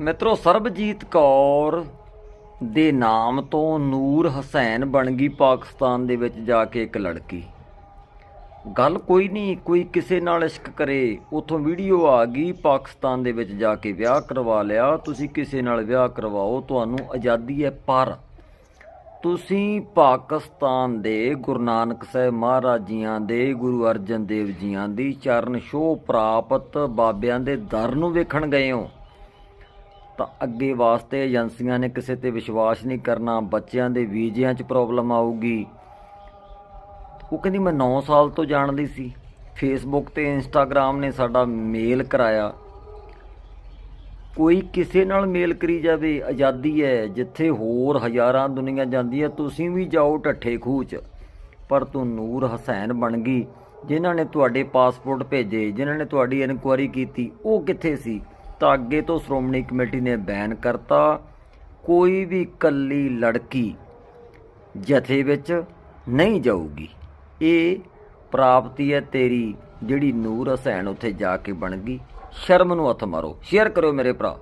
ਮਿੱਤਰੋ, ਸਰਬਜੀਤ ਕੌਰ ਦੇ ਨਾਮ ਤੋਂ ਨੂਰ ਹਸੈਨ ਬਣ ਗਈ ਪਾਕਿਸਤਾਨ ਦੇ ਵਿੱਚ ਜਾ ਕੇ ਇੱਕ ਲੜਕੀ। ਗੱਲ ਕੋਈ ਨਹੀਂ, ਕੋਈ ਕਿਸੇ ਨਾਲ ਇਸ਼ਕ ਕਰੇ, ਉਥੋਂ ਵੀਡੀਓ ਆ ਗਈ, ਪਾਕਿਸਤਾਨ ਦੇ ਵਿੱਚ ਜਾ ਕੇ ਵਿਆਹ ਕਰਵਾ ਲਿਆ, ਤੁਸੀਂ ਕਿਸੇ ਨਾਲ ਵਿਆਹ ਕਰਵਾਓ, ਤੁਹਾਨੂੰ ਆਜ਼ਾਦੀ ਹੈ ਪਰ ਤੁਸੀਂ ਪਾਕਿਸਤਾਨ ਦੇ ਗੁਰੂ ਨਾਨਕ ਸਾਹਿਬ ਮਹਾਰਾਜ ਜੀਆਂ ਦੇ, ਗੁਰੂ ਅਰਜਨ ਦੇਵ ਜੀਆਂ ਦੀ ਚਰਨ ਛੋਹ ਪ੍ਰਾਪਤ ਬਾਬਿਆਂ ਦੇ ਦਰ ਨੂੰ ਵੇਖਣ ਗਏ ਹੋ। ਤਾਂ ਅੱਗੇ ਵਾਸਤੇ ਏਜੰਸੀਆਂ ਨੇ ਕਿਸੇ ਤੇ ਵਿਸ਼ਵਾਸ ਨਹੀਂ ਕਰਨਾ, ਬੱਚਿਆਂ ਦੇ ਵੀਜ਼ਿਆਂ 'ਚ ਪ੍ਰੋਬਲਮ ਆਊਗੀ। ਉਹ ਕਹਿੰਦੀ, ਮੈਂ 9 ਸਾਲ ਤੋਂ ਜਾਣਦੀ ਸੀ। ਫੇਸਬੁੱਕ ਤੇ ਇੰਸਟਾਗ੍ਰam ਨੇ ਸਾਡਾ ਮੇਲ ਕਰਾਇਆ। ਕੋਈ ਕਿਸੇ ਨਾਲ ਮੇਲ ਕਰੀ ਜਾਵੇ, ਆਜ਼ਾਦੀ ਹੈ, ਜਿੱਥੇ ਹੋਰ ਹਜ਼ਾਰਾਂ ਦੁਨੀਆ ਜਾਂਦੀ ਹੈ, ਤੁਸੀਂ ਵੀ ਜਾਓ ਢੱਠੇ ਖੂਹ 'ਚ ਪਰ ਤੂੰ ਨੂਰ ਹਸੈਨ ਬਣ ਗਈ। ਜਿਨ੍ਹਾਂ ਨੇ ਤੁਹਾਡੇ ਪਾਸਪੋਰਟ ਭੇਜੇ, ਜਿਨ੍ਹਾਂ ਨੇ ਤੁਹਾਡੀ ਇਨਕੁਆਇਰੀ ਕੀਤੀ, ਉਹ ਕਿੱਥੇ ਸੀ? ਤਾਂ ਤੋਂ ਸ਼੍ਰੋਮਣੀ ਕਮੇਟੀ ਨੇ ਬੈਨ ਕਰਤਾ, ਕੋਈ ਵੀ ਕੱਲੀ ਲੜਕੀ ਜਥੇ ਵਿੱਚ ਨਹੀਂ ਜਾਊਗੀ। ਇਹ ਪ੍ਰਾਪਤੀ ਹੈ ਤੇਰੀ, ਜਿਹੜੀ ਨੂਰ ਹਸੈਨ ਉੱਥੇ ਜਾ ਕੇ ਬਣ ਗਈ। ਸ਼ਰਮ ਨੂੰ ਹੱਥ ਮਾਰੋ। ਸ਼ੇਅਰ ਕਰੋ ਮੇਰੇ ਭਰਾ।